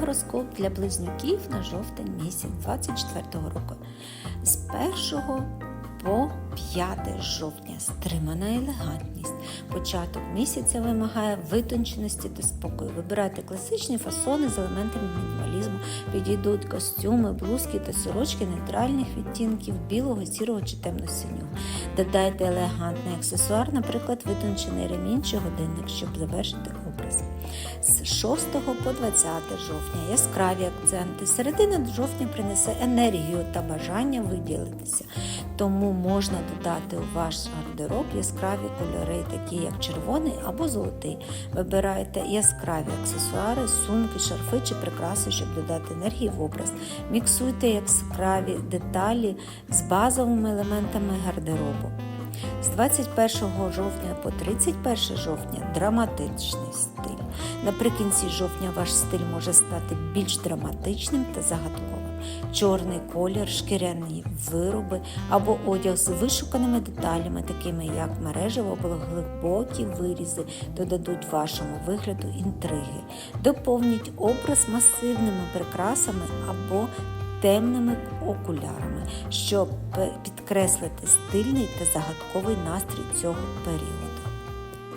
Гороскоп для близнюків на жовтень місяць 24 року. З 1 по 5 жовтня стримана елегантність. Початок місяця вимагає витонченості та спокою. Вибирайте класичні фасони з елементами мінімалізму. Підійдуть костюми, блузки та сорочки нейтральних відтінків білого, сірого чи темно-синього. Додайте елегантний аксесуар, наприклад, витончений ремінь чи годинник, щоб завершити образ. З 6 по 20 жовтня яскраві акценти. Середина жовтня принесе енергію та бажання виділитися. Тому можна додати у ваш гардероб яскраві кольори, такі як червоний або золотий. Вибирайте яскраві аксесуари, сумки, шарфи чи прикраси, щоб додати енергії в образ. Міксуйте яскраві деталі з базовими елементами гардеробу. З 21 жовтня по 31 жовтня драматичний стиль. Наприкінці жовтня ваш стиль може стати більш драматичним та загадковим. Чорний колір, шкіряні вироби або одяг з вишуканими деталями, такими як мережево або глибокі вирізи, додадуть вашому вигляду інтриги. Доповніть образ масивними прикрасами або темними окулярами, щоб підкреслити стильний та загадковий настрій цього періоду.